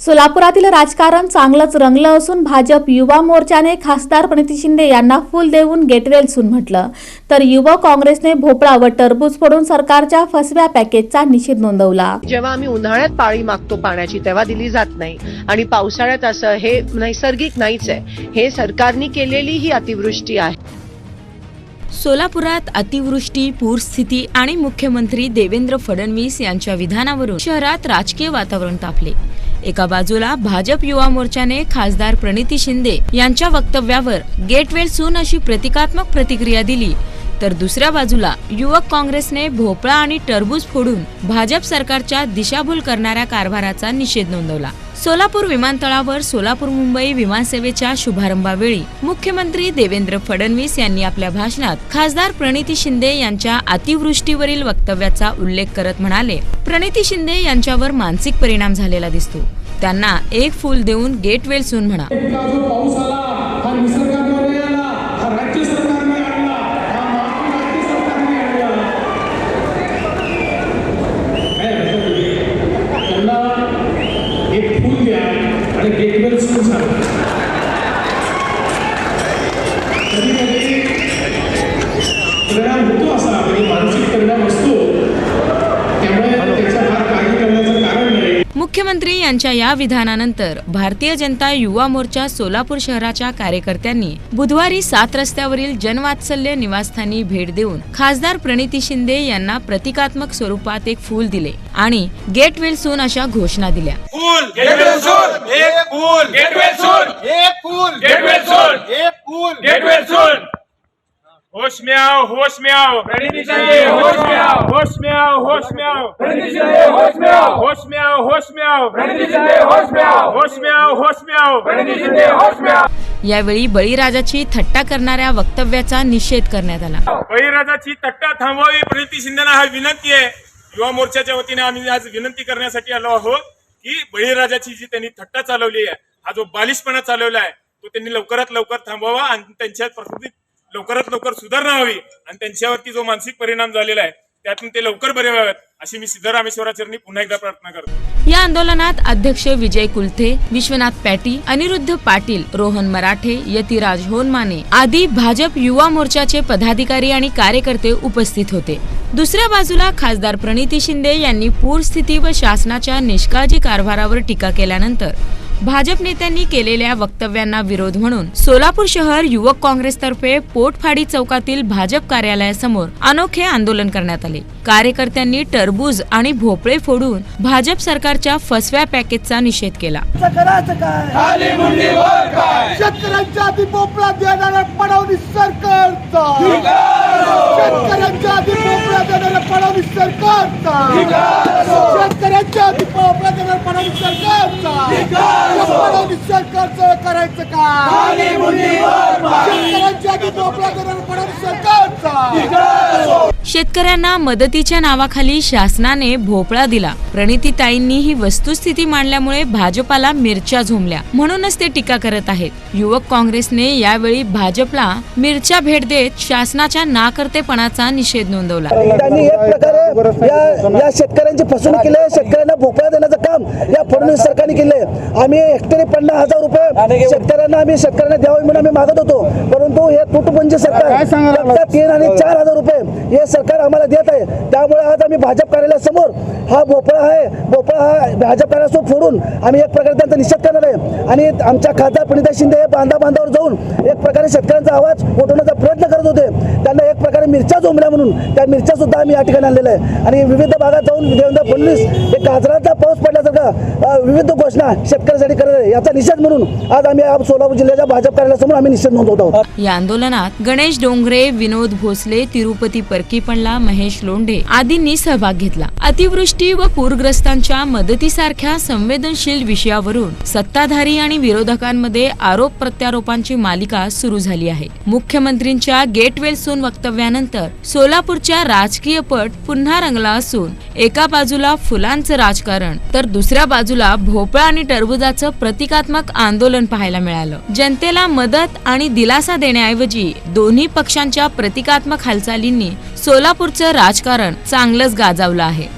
सोलापुरातील राजकारण चांगलंच रंगलं असून भाजप युवा मोर्चाने खासदार प्रणिती शिंदे यांना फूल देऊन गेटवेल सून म्हटलं. तर युवा काँग्रेसने भोपळा व टरबूज फोडून सरकारच्या फसव्या पॅकेजचा निषेध नोंदवला. जेव्हा आम्ही उन्हाळ्यात पाळी मागतो पाण्याची तेव्हा दिली जात नाही. आणि पावसाळ्यात असं हे नैसर्गिक नाहीच आहे. हे सरकारने केलेली ही अतिवृष्टी आहे. सोलापुरात अतिवृष्टी पूरस्थिती आणि मुख्यमंत्री देवेंद्र फडणवीस यांच्या विधानावरून शहरात राजकीय वातावरण तापले. एका बाजूला भाजप युवा मोर्चाने खासदार प्रणिती शिंदे यांच्या वक्तव्यावर गेटवेल सून अशी प्रतिकात्मक प्रतिक्रिया दिली. तर दुसऱ्या बाजूला युवक काँग्रेसने भोपळा आणि टरबूज फोडून भाजप सरकारच्या दिशाभूल करणाऱ्या कारभाराचा निषेध नोंदवला. सोलापूर विमानतळावर सोलापूर मुंबई विमानसेवेच्या शुभारंभावेळी मुख्यमंत्री देवेंद्र फडणवीस यांनी आपल्या भाषणात खासदार प्रणिती शिंदे यांच्या अतिवृष्टीवरील वक्तव्याचा उल्लेख करत म्हणाले प्रणिती शिंदे यांच्यावर मानसिक परिणाम झालेला दिसतो. त्यांना एक फूल देऊन गेट सून म्हणा इतका जो पाऊस आला हा निसर्गाद्वारे आला हा राज्य सरकारने आणला हा महाराष्ट्र सरकारने आणला काय हरकत नाही. त्यांना एक फूल द्या आणि गेटवेल सुरू सांगा कधी कधी परिणाम होतो असा म्हणजे मानसिक परिणाम असतो त्यामुळे त्याचा फार काही करण्याचं कारण नाही मुख्यमंत्री यांच्या या विधानानंतर भारतीय जनता युवा मोर्चा सोलापूर शहराच्या कार्यकर्त्यांनी बुधवारी सात रस्त्यावरील जनवात्सल्य निवासस्थानी भेट देऊन खासदार प्रणिती शिंदे यांना प्रतिकात्मक स्वरूपात एक फूल दिले आणि गेट वेल सून अशा घोषणा दिल्या. फूल होश में आओ होश में आओ प्रणिति चाहिए होश में आओ होश में आओ होश में आओ प्रणिति चाहिए होश में आओ होश में आओ होश में आओ प्रणिति चाहिए होश में आओ होश में आओ होश में आओ प्रणिति चाहिए होश में आओ यावेळी बळीराजाची थट्टा करणाऱ्या वक्तव्याचा निषेध करण्यात आला बळीराजाची तट्टा थांबवावी प्रणिती शिंदेना हा विनंती आहे युवा मोर्चाच्या वतीने आम्ही आज विनंती करण्यासाठी आलो आहोत की बळीराजाची जी त्यांनी थट्टा चालवली आहे हा जो बालिशपणा चालवला आहे तो त्यांनी लवकरात लवकर थांबवावा आणि त्यांच्या प्रकृतीत लवकरात लवकर सुधारणा व्हावी आणि त्यांच्यावरती जो मानसिक परिणाम झालेला आहे त्यातून ते लवकर बरे व्हावेत अशी मी सिद्धरामेश्वराचरणी पुन्हा एकदा प्रार्थना करतो. या आंदोलनात अध्यक्ष विजय कुलथे विश्वनाथ पॅटी अनिरुद्ध पाटील रोहन मराठे यतिराज होनमाने आदी भाजप युवा मोर्चाचे पदाधिकारी आणि कार्यकर्ते उपस्थित होते. दुसऱ्या बाजूला खासदार प्रणिती शिंदे यांनी पूरस्थिती व शासनाच्या निष्काळजी कारभारावर टीका केल्यानंतर भाजप नेत्यांनी केलेल्या वक्तव्यांना विरोध म्हणून सोलापूर शहर युवक काँग्रेसतर्फे पोटफाडी चौकातील भाजप कार्यालयासमोर अनोखे आंदोलन करण्यात आले. कार्यकर्त्यांनी टरबूज आणि भोपळे फोडून भाजप सरकारच्या फसव्या पॅकेजचा निषेध केला. सरकारचा शेतकऱ्यांच्या आधी पोपळा देणाऱ्या फडणवीस सरकारचा शेतकऱ्यांच्या आधी पोपळा देणाऱ्या फडणवीस सरकारचा या फडणवीस सरकारचं करायचं का शेतकऱ्यांना मदतीच्या नावाखाली शासनाने भोपळा दिला. प्रणितीताईंनी ही वस्तुस्थिती मांडल्यामुळे भाजपाला मिरच्या झोमल्या म्हणूनच ते टीका करत आहेत. युवक काँग्रेसने यावेळी भाजपला मिरच्या भेट देत शासनाच्या नाकर्तेपणाचा निषेध नोंदवला. त्यांनी एक प्रकारे या या शेतकऱ्यांची फसवणूक केली शेतकऱ्यांना भोपळा देण्याचं काम या फडणवीस सरकारने केले आम्ही हेक्टरी पन्नास हजार रुपये शेतकऱ्यांना आम्ही शेतकऱ्यांना द्यावे म्हणून आम्ही मागत होतो. परंतु हे तुटपुंजी सरकार तीन आणि चार हजार रुपये हे सरकार आम्हाला देत आहे. त्यामुळे आज आम्ही भाजप कार्यालयासमोर हा भोपळा आहे भोपळा हा भाजप कार्यालयासमोर फोडून आम्ही एक प्रकारे त्यांचा निषेध करणार आहे. आणि आमच्या खासदार प्रणिता शिंदे हे बांधा बांधावर जाऊन एक प्रकारे शेतकऱ्यांचा आवाज उठवण्याचा प्रयत्न करत होते. त्यांना एक प्रकारे मिरच्या जोमल्या म्हणून त्या मिरच्या सुद्धा आम्ही या ठिकाणी आणलेल्या आहे. आणि विविध भागात जाऊन देवेंद्र फडणवीस हे गाजराचा पाऊस पडल्यासारखा विविध घोषणा शेतकऱ्यांसाठी करत आहे. याचा निषेध म्हणून आज आम्ही सोलापूर जिल्ह्याच्या भाजप कार्यालयासमोर आम्ही निषेध नोंदवत. आहोत या आंदोलनात गणेश डोंगरे विनोद भोसले तिरुपती परकीपणला महेश लोंढे आदींनी सहभाग घेतला. अतिवृष्टी व पूरग्रस्तांच्या मदतीसारख्या संवेदनशील विषयावरून सत्ताधारी आणि विरोधकांमध्ये आरोप प्रत्यारोपांची मालिका सुरू झाली आहे. मुख्यमंत्रींच्या गेटवेल सून वक्तव्यानंतर सोलापूरच्या राजकीय पट पुन्हा रंगला असून एका बाजूला फुलांचं राजकारण तर दुसऱ्या बाजूला भोपळा आणि टरबुजाचं प्रतिकात्मक आंदोलन पाहायला मिळालं. जनतेला मदत आणि दिलासा देण्याऐवजी दोन्ही पक्षांच्या प्रतिकात्मक हालचालींनी सोलापूरचं राजकारण चांगलंच गाजावलं आहे.